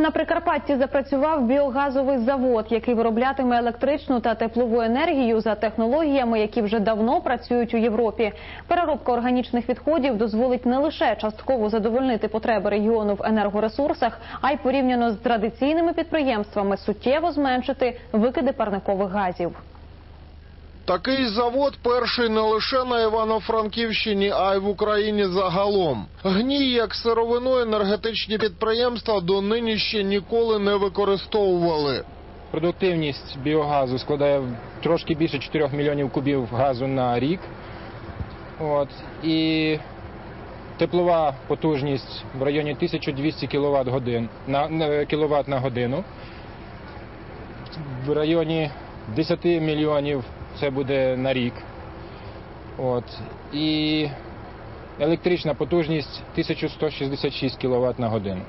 На Прикарпатті запрацював біогазовий завод, який вироблятиме електричну та теплову енергію за технологіями, які вже давно працюють у Європі. Переробка органічних відходів дозволить не лише частково задовольнити потреби регіону в енергоресурсах, а й порівняно з традиційними підприємствами суттєво зменшити викиди парникових газів. Такий завод перший не лише на Івано-Франківщині, а й в Україні загалом. Гній як сировину енергетичні підприємства донині ще ніколи не використовували. Продуктивність біогазу складає трошки більше 4 мільйонів кубів газу на рік. От. І теплова потужність в районі 1200 кВт, годин, на, на, кіловат на годину. В районі 10 мільйонів це буде на рік. От. І електрична потужність 1166 кВт на годину.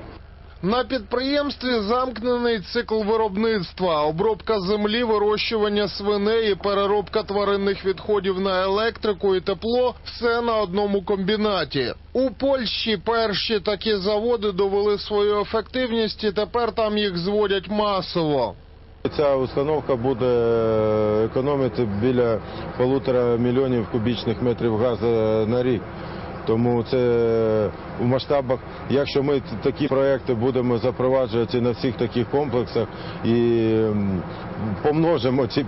На підприємстві замкнений цикл виробництва, обробка землі, вирощування свиней, переробка тваринних відходів на електрику і тепло все на одному комбінаті. У Польщі перші такі заводи довели свою ефективність, і тепер там їх зводять масово. Ця установка буде економити біля полутора мільйонів кубічних метрів газу на рік. Тому це в масштабах, якщо ми такі проекти будемо запроваджувати на всіх таких комплексах і помножимо ці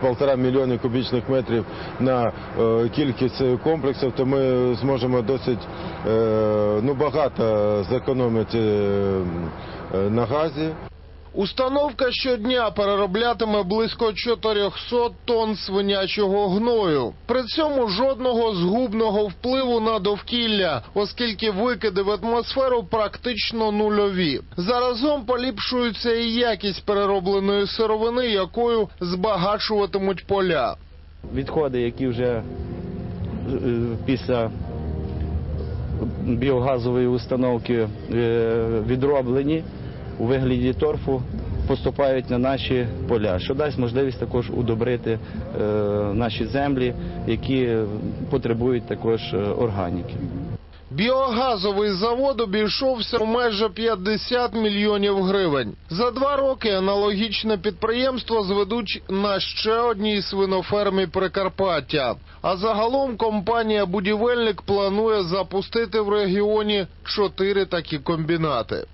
полтора, мільйони кубічних метрів на е, кількість комплексів, то ми зможемо досить е, ну, багато зекономити е, на газі. Установка щодня перероблятиме близько 400 тонн свинячого гною. При цьому жодного згубного впливу на довкілля, оскільки викиди в атмосферу практично нульові. Заразом поліпшується і якість переробленої сировини, якою збагачуватимуть поля. відходи, які вже е, після біогазової установки е, відроблені у вигляді торфу, поступають на наші поля, що дасть можливість також удобрити е, наші землі, які потребують також е, органіки. Біогазовий завод обійшовся у майже 50 мільйонів гривень. За два роки аналогічне підприємство зведуть на ще одній свинофермі Прикарпаття. А загалом компанія Будівельник планує запустити в регіоні чотири такі комбінати.